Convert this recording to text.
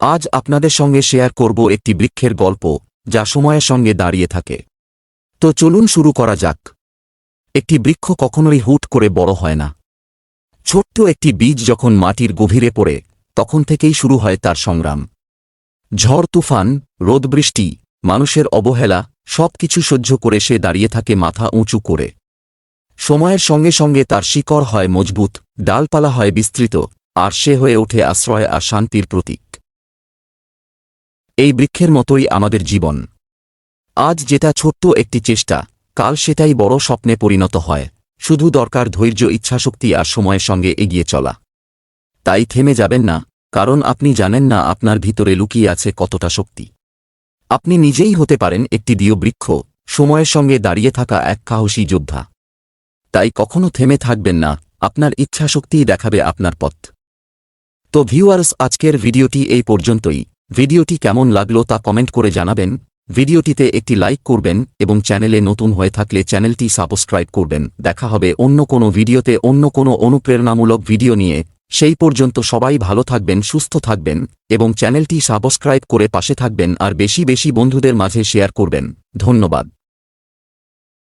আজ আপনাদের সঙ্গে শেয়ার করব একটি বৃক্ষের গল্প, যা সময়ের সঙ্গে দাঁড়িয়ে থাকে। তো চলুন শুরু করা যাক। একটি বৃক্ষ কখনোই হুট করে বড় হয় না। ছোট্ট একটি বীজ যখন মাটির গভীরে পড়ে, তখন থেকেই শুরু হয় তার সংগ্রাম। ঝড়, তুফান রোদ বৃষ্টি মানুষের অবহেলা সব কিছু সহ্য করে সে দাঁড়িয়ে থাকে মাথা উঁচু করে। সময়ের সঙ্গে সঙ্গে তার শিকড় হয় মজবুত, ডালপালা হয় বিস্তৃত, আর সে হয়ে ওঠে আশ্রয় আর শান্তির প্রতীক। এই বৃক্ষের মতোই আমাদের জীবন। আজ যেটা ছোট্ট একটি চেষ্টা, কাল সেটাই বড় স্বপ্নে পরিণত হয়। শুধু দরকার ধৈর্য, ইচ্ছাশক্তি আর সময়ের সঙ্গে এগিয়ে চলা। তাই থেমে যাবেন না, কারণ আপনি জানেন না আপনার ভিতরে লুকিয়ে আছে কতটা শক্তি। আপনি নিজেই হতে পারেন একটি দিয় বৃক্ষ, সময়ের সঙ্গে দাঁড়িয়ে থাকা এক সাহসী যোদ্ধা। তাই কখনো থেমে থাকবেন না, আপনার ইচ্ছাশক্তিই দেখাবে আপনার পথ। তো ভিউয়ার্স, আজকের ভিডিওটি এই পর্যন্তই। ভিডিওটি কেমন লাগল তা কমেন্ট করে জানাবেন। ভিডিওটিতে একটি লাইক করবেন এবং চ্যানেলে নতুন হয়ে থাকলে চ্যানেলটি সাবস্ক্রাইব করবেন। দেখা হবে অন্য কোনো ভিডিওতে অন্য কোনো অনুপ্রেরণামূলক ভিডিও নিয়ে। সেই পর্যন্ত সবাই ভালো থাকবেন, সুস্থ থাকবেন এবং চ্যানেলটি সাবস্ক্রাইব করে পাশে থাকবেন আর বেশি বেশি বন্ধুদের মাঝে শেয়ার করবেন। ধন্যবাদ।